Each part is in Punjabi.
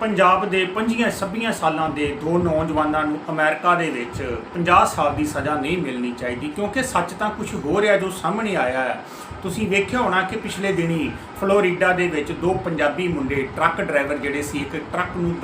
ਪੰਜਾਬ ਦੇ 25 26 ਸਾਲਾਂ ਦੇ ਦੋ ਨੌਜਵਾਨਾਂ ਨੂੰ ਅਮਰੀਕਾ ਦੇ ਵਿੱਚ 50 ਸਾਲ ਦੀ ਸਜ਼ਾ ਨਹੀਂ ਮਿਲਣੀ ਚਾਹੀਦੀ, ਕਿਉਂਕਿ ਸੱਚ ਤਾਂ ਕੁਝ ਹੋ ਰਿਹਾ ਜੋ ਸਾਹਮਣੇ ਆਇਆ ਹੈ। ਤੁਸੀਂ ਵੇਖਿਆ ਹੋਣਾ ਕਿ ਪਿਛਲੇ ਦਿਨੀ ਫਲੋਰੀਡਾ ਦੇ ਵਿੱਚ ਦੋ ਪੰਜਾਬੀ ਮੁੰਡੇ ਟਰੱਕ ਡਰਾਈਵਰ ਜਿਹੜੇ ਸੀ, ਇੱਕ ਟਰੱਕ ਨੂੰ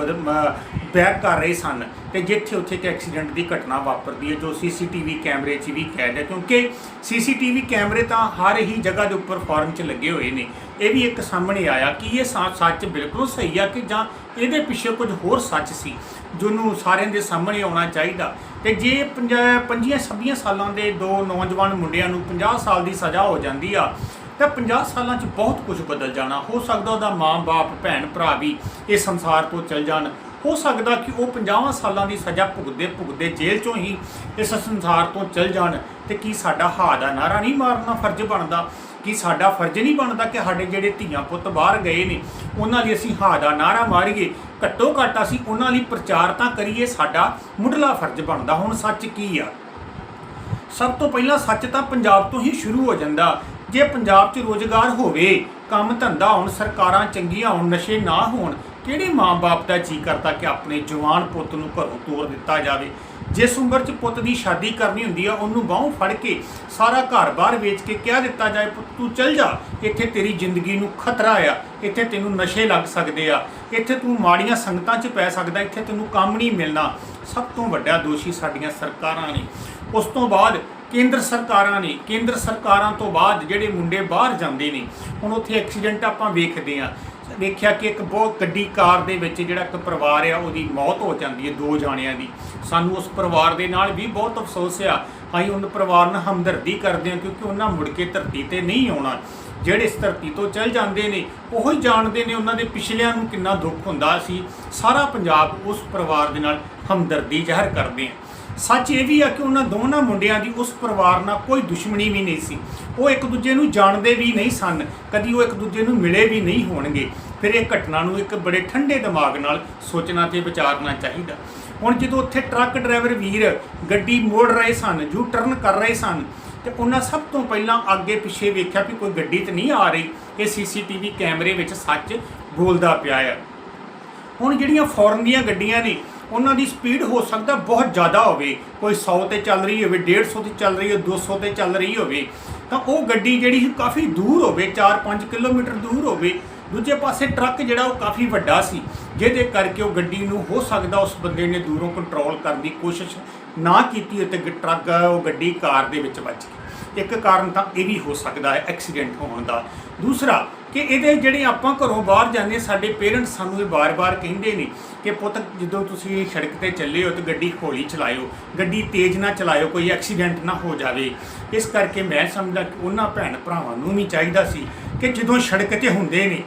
ਬੈਕ ਕਰ ਰਹੇ ਸਨ ਤੇ ਜਿੱਥੇ ਉੱਥੇ ਇੱਕ ਐਕਸੀਡੈਂਟ ਦੀ ਘਟਨਾ ਵਾਪਰਦੀ ਹੈ, ਜੋ ਸੀਸੀਟੀਵੀ ਕੈਮਰੇ 'ਚ ਵੀ ਕੈਦ ਹੈ, ਕਿਉਂਕਿ ਸੀਸੀਟੀਵੀ ਕੈਮਰੇ ਤਾਂ ਹਰ ਹੀ ਜਗ੍ਹਾ ਦੇ ਉੱਪਰ ਫਾਰਮ 'ਚ ਲੱਗੇ ਹੋਏ ਨੇ। ਇਹ ਵੀ ਇੱਕ ਸਾਹਮਣੇ ਆਇਆ ਕਿ ਇਹ ਸਾ- ਸੱਚ ਬਿਲਕੁਲ ਸਹੀ ਆ ਕਿ ਜਾਂ ਇਹਦੇ ਪਿੱਛੇ ਕੁਝ ਹੋਰ ਸੱਚ ਸੀ ਜਿਹਨੂੰ ਸਾਰਿਆਂ ਦੇ ਸਾਹਮਣੇ ਆਉਣਾ ਚਾਹੀਦਾ। ਤੇ ਜੇ 50 26 ਸਾਲਾਂ ਦੇ ਦੋ ਨੌਜਵਾਨ ਮੁੰਡਿਆਂ ਨੂੰ 50 ਸਾਲ ਦੀ ਸਜ਼ਾ ਹੋ ਜਾਂਦੀ ਆ, ਤਾਂ 50 ਸਾਲਾਂ 'ਚ ਬਹੁਤ ਕੁਝ ਬਦਲ ਜਾਣਾ। ਹੋ ਸਕਦਾ ਉਹਦਾ ਮਾਂ-ਬਾਪ ਭੈਣ ਭਰਾ ਵੀ ਇਸ ਸੰਸਾਰ ਤੋਂ ਚਲ ਜਾਣ। ਹੋ ਸਕਦਾ ਕਿ ਉਹ 50 ਸਾਲਾਂ ਦੀ ਸਜ਼ਾ ਭੁਗਤਦੇ ਭੁਗਤਦੇ ਜੇਲ੍ਹ 'ਚੋਂ ਹੀ ਇਸ ਸੰਸਾਰ ਤੋਂ ਚਲ ਜਾਣ ਤੇ ਕੀ ਸਾਡਾ ਹਾ ਦਾ ਨਾਰਾ ਨਹੀਂ ਮਾਰਨਾ ਫਰਜ਼ ਬਣਦਾ? ਕਿ ਸਾਡਾ ਫਰਜ਼ ਨਹੀਂ ਬਣਦਾ ਕਿ ਸਾਡੇ ਜਿਹੜੇ ਧੀਆਂ ਪੁੱਤ ਬਾਹਰ ਗਏ ਨੇ, ਉਹਨਾਂ ਲਈ ਅਸੀਂ ਹਾ ਦਾ ਨਾਰਾ ਮਾਰੀਏ? ਘੱਟੋ ਘੱਟ ਅਸੀਂ ਉਹਨਾਂ ਲਈ ਪ੍ਰਚਾਰ ਤਾਂ ਕਰੀਏ, ਸਾਡਾ ਮੁੱਢਲਾ ਫਰਜ਼ ਬਣਦਾ। ਹੁਣ ਸੱਚ ਕੀ ਆ? ਸਭ ਤੋਂ ਪਹਿਲਾਂ ਸੱਚ ਤਾਂ ਪੰਜਾਬ ਤੋਂ ਹੀ ਸ਼ੁਰੂ ਹੋ ਜਾਂਦਾ। ਜੇ ਪੰਜਾਬ 'ਚ ਰੋਜ਼ਗਾਰ ਹੋਵੇ, ਕੰਮ ਧੰਦਾ ਹੋਣ, ਸਰਕਾਰਾਂ ਚੰਗੀਆਂ ਹੋਣ, ਨਸ਼ੇ ਨਾ ਹੋਣ ਕਿਹੜੇ ਮਾਂ-ਬਾਪ ਦਾ ਜੀ ਕਰਦਾ ਕਿ ਆਪਣੇ ਜਵਾਨ ਪੁੱਤ ਨੂੰ ਘਰੋਂ ਤੋਰ ਦਿੱਤਾ ਜਾਵੇ? ਜਿਸ ਉਮਰ 'ਚ ਪੁੱਤ ਦੀ ਸ਼ਾਦੀ ਕਰਨੀ ਹੁੰਦੀ ਆ, ਉਹਨੂੰ ਬਾਹੋਂ ਫੜ ਕੇ ਸਾਰਾ ਘਰ-ਬਾਰ ਵੇਚ ਕੇ ਕਹਿ ਦਿੱਤਾ ਜਾਏ, ਪੁੱਤ, ਤੂੰ ਚੱਲ ਜਾ। ਇੱਥੇ ਤੇਰੀ ਜ਼ਿੰਦਗੀ ਨੂੰ ਖਤਰਾ ਆ। ਇੱਥੇ ਤੈਨੂੰ ਨਸ਼ੇ ਲੱਗ ਸਕਦੇ ਆ। ਇੱਥੇ ਤੂੰ ਮਾੜੀਆਂ ਸੰਗਤਾਂ 'ਚ ਪੈ ਸਕਦਾ। ਇੱਥੇ ਤੈਨੂੰ ਕੰਮ ਨਹੀਂ ਮਿਲਣਾ। ਸਭ ਤੋਂ ਵੱਡਾ ਦੋਸ਼ੀ ਸਾਡੀਆਂ ਸਰਕਾਰਾਂ ਨੇ। ਉਸ ਤੋਂ ਬਾਅਦ ਕੇਂਦਰ ਸਰਕਾਰਾਂ ਨੇ। ਕੇਂਦਰ ਸਰਕਾਰਾਂ ਤੋਂ ਬਾਅਦ ਜਿਹੜੇ ਮੁੰਡੇ ਬਾਹਰ ਜਾਂਦੇ ਨੇ, ਹੁਣ ਉੱਥੇ ਐਕਸੀਡੈਂਟ ਆਪਾਂ ਵੇਖਦੇ ਆ ਵੇਖਿਆ ਕਿ ਇੱਕ ਬਹੁਤ ਗੱਡੀ ਕਾਰ ਦੇ ਵਿੱਚ ਜਿਹੜਾ ਇੱਕ ਪਰਿਵਾਰ ਆ, ਉਹਦੀ ਮੌਤ ਹੋ ਜਾਂਦੀ ਹੈ ਦੋ ਜਾਣਿਆਂ ਦੀ। ਸਾਨੂੰ ਉਸ ਪਰਿਵਾਰ ਦੇ ਨਾਲ ਵੀ ਬਹੁਤ ਅਫਸੋਸ ਆ। ਅਸੀਂ ਉਹਨਾਂ ਪਰਿਵਾਰ ਨਾਲ ਹਮਦਰਦੀ ਕਰਦੇ ਹਾਂ ਕਿਉਂਕਿ ਉਹਨਾਂ ਮੁੜ ਕੇ ਧਰਤੀ ਤੇ ਨਹੀਂ ਆਉਣਾ। ਜਿਹੜੇ ਇਸ ਧਰਤੀ ਤੋਂ ਚਲ ਜਾਂਦੇ ਨੇ, ਉਹੋ ਹੀ ਜਾਣਦੇ ਨੇ ਉਹਨਾਂ ਦੇ ਪਿਛਲਿਆਂ ਨੂੰ ਕਿੰਨਾ ਦੁੱਖ ਹੁੰਦਾ। ਸੀ ਸਾਰਾ ਪੰਜਾਬ ਉਸ ਪਰਿਵਾਰ ਦੇ ਨਾਲ ਹਮਦਰਦੀ ਜ਼ਾਹਰ ਕਰਦੇ ਹਾਂ। ਸੱਚ ਇਹ ਵੀ ਆ ਕਿ ਉਹਨਾਂ ਦੋਨਾਂ ਮੁੰਡਿਆਂ ਦੀ ਉਸ ਪਰਿਵਾਰ ਨਾਲ ਕੋਈ ਦੁਸ਼ਮਣੀ ਵੀ ਨਹੀਂ ਸੀ। ਉਹ ਇੱਕ ਦੂਜੇ ਨੂੰ ਜਾਣਦੇ ਵੀ ਨਹੀਂ ਸਨ। ਕਦੀ ਉਹ ਇੱਕ ਦੂਜੇ ਨੂੰ ਮਿਲੇ ਵੀ ਨਹੀਂ ਹੋਣਗੇ। ਫਿਰ ਇਹ ਘਟਨਾ ਨੂੰ ਇੱਕ ਬੜੇ ਠੰਡੇ ਦਿਮਾਗ ਨਾਲ ਸੋਚਣਾ ਤੇ ਵਿਚਾਰਨਾ ਚਾਹੀਦਾ। ਹੁਣ ਜਦੋਂ ਉੱਥੇ ਟਰੱਕ ਡਰਾਈਵਰ ਵੀਰ ਗੱਡੀ ਮੋੜ ਰਹੇ ਸਨ ਜੂ ਟਰਨ ਕਰ ਰਹੇ ਸਨ, ਤੇ ਉਹਨਾਂ ਸਭ ਤੋਂ ਪਹਿਲਾਂ ਅੱਗੇ ਪਿੱਛੇ ਵੇਖਿਆ ਵੀ ਕੋਈ ਗੱਡੀ ਤੇ ਨਹੀਂ ਆ ਰਹੀ। ਇਹ ਸੀਸੀਟੀਵੀ ਕੈਮਰੇ ਵਿੱਚ ਸੱਚ ਬੋਲਦਾ ਪਿਆ ਆ। ਹੁਣ ਜਿਹੜੀਆਂ ਫੋਰਨ ਦੀਆਂ ਗੱਡੀਆਂ ਨੇ ਉਹਨਾਂ ਦੀ ਸਪੀਡ ਹੋ ਸਕਦਾ ਬਹੁਤ ਜ਼ਿਆਦਾ ਹੋਵੇ। ਕੋਈ 100 ਤੇ ਚੱਲ ਰਹੀ ਹੋਵੇ 150 ਤੇ ਚੱਲ ਰਹੀ ਹੋਵੇ 200 ਤੇ ਚੱਲ ਰਹੀ ਹੋਵੇ, ਤਾਂ ਉਹ ਗੱਡੀ ਜਿਹੜੀ ਸੀ ਕਾਫੀ ਦੂਰ ਹੋਵੇ 4-5 ਕਿਲੋਮੀਟਰ ਦੂਰ ਹੋਵੇ। ਦੂਜੇ ਪਾਸੇ ਟਰੱਕ ਜਿਹੜਾ ਉਹ ਕਾਫੀ ਵੱਡਾ ਸੀ, ਜਿਹਦੇ ਕਰਕੇ ਉਹ ਗੱਡੀ ਨੂੰ ਹੋ ਸਕਦਾ ਉਸ ਬੰਦੇ ਨੇ ਦੂਰੋਂ ਕੰਟਰੋਲ ਕਰਨ ਦੀ ਕੋਸ਼ਿਸ਼ ਨਾ ਕੀਤੀ ਤੇ ਟਰੱਕ, ਉਹ ਗੱਡੀ ਕਾਰ ਦੇ ਵਿੱਚ ਵੱਜ ਗਈ। ਇੱਕ ਕਾਰਨ ਤਾਂ ਇਹ ਵੀ ਹੋ ਸਕਦਾ ਹੈ ਐਕਸੀਡੈਂਟ ਹੋਣ ਦਾ। ਦੂਸਰਾ ਕਿ ਇਹਦੇ ਜਿਹੜੇ ਆਪਾਂ ਘਰੋਂ ਬਾਹਰ ਜਾਂਦੇ ਸਾਡੇ ਪੇਰੈਂਟਸ ਸਾਨੂੰ ਇਹ ਬਾਰ-ਬਾਰ ਕਹਿੰਦੇ ਨੇ ਕਿ ਪੁੱਤ, ਜਦੋਂ ਤੁਸੀਂ ਸੜਕ ਤੇ ਚੱਲੇ ਹੋ ਤੇ ਗੱਡੀ ਹੌਲੀ ਚਲਾਇਓ, ਗੱਡੀ ਤੇਜ਼ ਨਾ ਚਲਾਇਓ, ਕੋਈ ਐਕਸੀਡੈਂਟ ਨਾ ਹੋ ਜਾਵੇ। ਇਸ ਕਰਕੇ ਮੈਂ ਸਮਝਦਾ ਕਿ ਉਹਨਾਂ ਭੈਣ ਭਰਾਵਾਂ ਨੂੰ ਵੀ ਚਾਹੀਦਾ ਸੀ ਕਿ ਜਦੋਂ ਸੜਕ ਤੇ ਹੁੰਦੇ ਨੇ,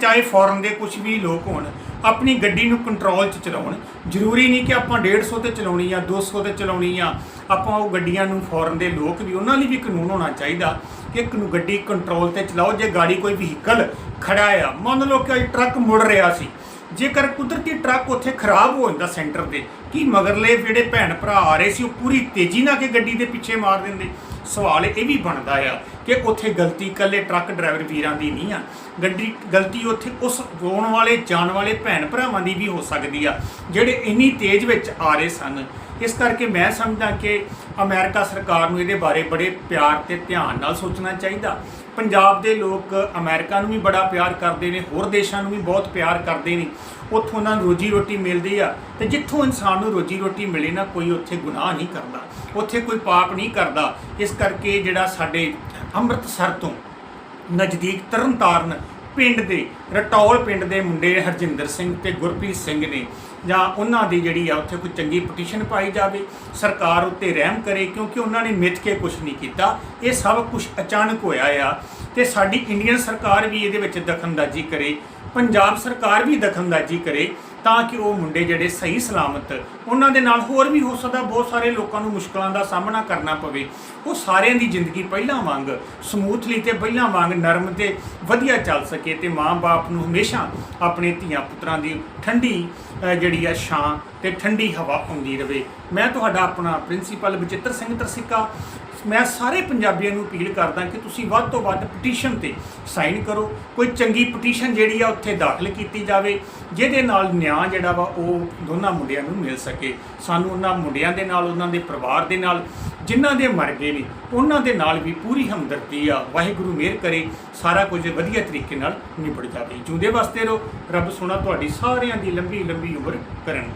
ਚਾਹੇ ਫੋਰਨ ਦੇ ਕੁਝ ਵੀ ਲੋਕ ਹੋਣ ਆਪਣੀ ਗੱਡੀ ਨੂੰ ਕੰਟਰੋਲ 'ਚ ਚਲਾਉਣ। ਜ਼ਰੂਰੀ ਨਹੀਂ ਕਿ ਆਪਾਂ 150 ਤੇ ਚਲਾਉਣੀ ਆ 200 ਤੇ ਚਲਾਉਣੀ ਆ ਆਪਾਂ ਉਹ ਗੱਡੀਆਂ ਨੂੰ ਫੋਰਨ ਦੇ ਲੋਕ ਵੀ, ਉਹਨਾਂ ਲਈ ਵੀ ਕਾਨੂੰਨ ਹੋਣਾ ਚਾਹੀਦਾ ਕਿ ਇੱਕ ਨੂੰ ਗੱਡੀ ਕੰਟਰੋਲ ਤੇ ਚਲਾਓ। ਜੇ ਗਾੜੀ ਕੋਈ ਵਹੀਕਲ ਖੜਾ ਆ, ਮੰਨ ਲਓ ਕਿ ਅੱਜ ਟਰੱਕ ਮੁੜ ਰਿਹਾ ਸੀ, ਜੇਕਰ ਕੁਦਰਤੀ ਟਰੱਕ ਉੱਥੇ ਖਰਾਬ ਹੋ ਜਾਂਦਾ ਸੈਂਟਰ ਤੇ, ਕੀ ਮਗਰਲੇ ਜਿਹੜੇ ਭੈਣ ਭਰਾ ਆ ਰਹੇ ਸੀ, ਉਹ ਪੂਰੀ ਤੇਜ਼ੀ ਨਾਲ ਕੇ ਗੱਡੀ ਦੇ ਪਿੱਛੇ ਮਾਰ ਦਿੰਦੇ? ਸਵਾਲ ਇਹ ਵੀ ਬਣਦਾ ਆ ਕਿ ਉੱਥੇ ਗਲਤੀ ਇਕੱਲੇ ਟਰੱਕ ਡਰਾਈਵਰ ਵੀਰਾਂ ਦੀ ਨਹੀਂ ਆ। ਗੱਡੀ, ਗਲਤੀ ਉੱਥੇ ਉਸ ਰੋਣ ਵਾਲੇ, ਜਾਣ ਵਾਲੇ ਭੈਣ ਭਰਾਵਾਂ ਦੀ ਵੀ ਹੋ ਸਕਦੀ ਆ, ਜਿਹੜੇ ਇੰਨੀ ਤੇਜ਼ ਵਿੱਚ ਆ ਰਹੇ ਸਨ। ਇਸ ਕਰਕੇ ਮੈਂ ਸਮਝਦਾ ਕਿ ਅਮਰੀਕਾ ਸਰਕਾਰ ਨੂੰ ਇਹਦੇ ਬਾਰੇ ਬੜੇ ਪਿਆਰ ਤੇ ਧਿਆਨ ਨਾਲ ਸੋਚਣਾ ਚਾਹੀਦਾ। ਪੰਜਾਬ ਦੇ ਲੋਕ ਅਮਰੀਕਾ ਨੂੰ ਵੀ ਬੜਾ ਪਿਆਰ ਕਰਦੇ ਨੇ, ਹੋਰ ਦੇਸ਼ਾਂ ਨੂੰ ਵੀ ਬਹੁਤ ਪਿਆਰ ਕਰਦੇ ਨੇ। ਉੱਥੋਂ ਉਹਨਾਂ ਨੂੰ ਰੋਜੀ ਰੋਟੀ ਮਿਲਦੀ ਆ ਤੇ ਜਿੱਥੋਂ ਇਨਸਾਨ ਨੂੰ ਰੋਜੀ ਰੋਟੀ ਮਿਲੇ ਨਾ ਕੋਈ ਉੱਥੇ ਗੁਨਾਹ ਨਹੀਂ ਕਰਦਾ, ਉੱਥੇ ਕੋਈ ਪਾਪ ਨਹੀਂ ਕਰਦਾ। ਇਸ ਕਰਕੇ ਜਿਹੜਾ ਸਾਡੇ ਅੰਮ੍ਰਿਤਸਰ ਤੋਂ ਨਜ਼ਦੀਕ ਤਰਨਤਾਰਨ ਪਿੰਡ ਦੇ, ਰਟੌਲ ਪਿੰਡ ਦੇ ਮੁੰਡੇ ਹਰਜਿੰਦਰ ਸਿੰਘ ਤੇ ਗੁਰਪ੍ਰੀਤ ਸਿੰਘ ਨੇ, ਜਾਂ ਉਹਨਾਂ ਦੀ ਜਿਹੜੀ ਆ ਉੱਥੇ ਕੋਈ ਚੰਗੀ ਪਟੀਸ਼ਨ ਪਾਈ ਜਾਵੇ, ਸਰਕਾਰ ਉੱਤੇ ਰਹਿਮ ਕਰੇ, ਕਿਉਂਕਿ ਉਹਨਾਂ ਨੇ ਮਿੱਥ ਕੇ ਕੁਝ ਨਹੀਂ ਕੀਤਾ। ਇਹ ਸਭ ਕੁਝ ਅਚਾਨਕ ਹੋਇਆ ਆ। ਤੇ ਸਾਡੀ ਇੰਡੀਅਨ ਸਰਕਾਰ ਵੀ ਇਹਦੇ ਵਿੱਚ ਦਖਲਅੰਦਾਜ਼ੀ ਕਰੇ, ਪੰਜਾਬ ਸਰਕਾਰ ਵੀ ਦਖਲਅੰਦਾਜ਼ੀ ਕਰੇ ਤਾਂ ਕਿ ਉਹ ਮੁੰਡੇ ਜਿਹੜੇ ਸਹੀ ਸਲਾਮਤ, ਉਹਨਾਂ ਦੇ ਨਾਲ ਹੋਰ ਵੀ ਹੋ ਸਕਦਾ, ਬਹੁਤ ਸਾਰੇ ਲੋਕਾਂ ਨੂੰ ਮੁਸ਼ਕਲਾਂ ਦਾ ਸਾਹਮਣਾ ਕਰਨਾ ਪਵੇ। ਉਹ ਸਾਰਿਆਂ ਦੀ ਜ਼ਿੰਦਗੀ ਪਹਿਲਾਂ ਵਾਂਗ ਸਮੂਥਲੀ ਤੇ ਪਹਿਲਾਂ ਵਾਂਗ ਨਰਮ ਤੇ ਵਧੀਆ ਚੱਲ ਸਕੇ ਤੇ ਮਾਂ-ਬਾਪ ਨੂੰ ਹਮੇਸ਼ਾ ਆਪਣੇ ਧੀਆਂ ਪੁੱਤਰਾਂ ਦੀ ਠੰਡੀ ਜਿਹੜੀ ਆ ਛਾਂ ਤੇ ਠੰਡੀ ਹਵਾ ਆਉਂਦੀ ਰਵੇ। ਮੈਂ ਤੁਹਾਡਾ ਆਪਣਾ ਪ੍ਰਿੰਸੀਪਲ ਬਚਿੱਤਰ ਸਿੰਘ ਤਰਸਿੱਕਾ ਮੈਂ ਸਾਰੇ ਪੰਜਾਬੀਆਂ ਨੂੰ ਅਪੀਲ ਕਰਦਾ ਕਿ ਤੁਸੀਂ ਵੱਧ ਤੋਂ ਵੱਧ ਪਟੀਸ਼ਨ ਤੇ ਸਾਈਨ ਕਰੋ। ਕੋਈ ਚੰਗੀ ਪਟੀਸ਼ਨ ਜਿਹੜੀ ਆ ਉੱਥੇ ਦਾਖਲ ਕੀਤੀ ਜਾਵੇ, ਜਿਹਦੇ ਨਾਲ ਨਿਆਂ ਜਿਹੜਾ ਵਾ ਉਹ ਦੋਨਾਂ ਮੁੰਡਿਆਂ ਨੂੰ ਮਿਲ ਸਕੇ। ਸਾਨੂੰ ਉਹਨਾਂ ਮੁੰਡਿਆਂ ਦੇ ਨਾਲ, ਉਹਨਾਂ ਦੇ ਪਰਿਵਾਰ ਦੇ ਨਾਲ, ਜਿਨ੍ਹਾਂ ਦੇ ਮਰ ਗਏ ਨੇ, ਉਹਨਾਂ ਦੇ ਨਾਲ ਵੀ ਪੂਰੀ ਹਮਦਰਦੀ ਆ। ਵਾਹਿਗੁਰੂ ਮਿਹਰ ਕਰੇ, ਸਾਰਾ ਕੁਝ ਵਧੀਆ ਤਰੀਕੇ ਨਾਲ ਨਿਬੜ ਜਾਵੇ। ਜਿਉਂਦੇ ਵਾਸਤੇ ਰਹੋ। ਰੱਬ ਸੋਨਾ ਤੁਹਾਡੀ ਸਾਰਿਆਂ ਦੀ ਲੰਬੀ ਲੰਬੀ ਉਮਰ ਕਰਨ।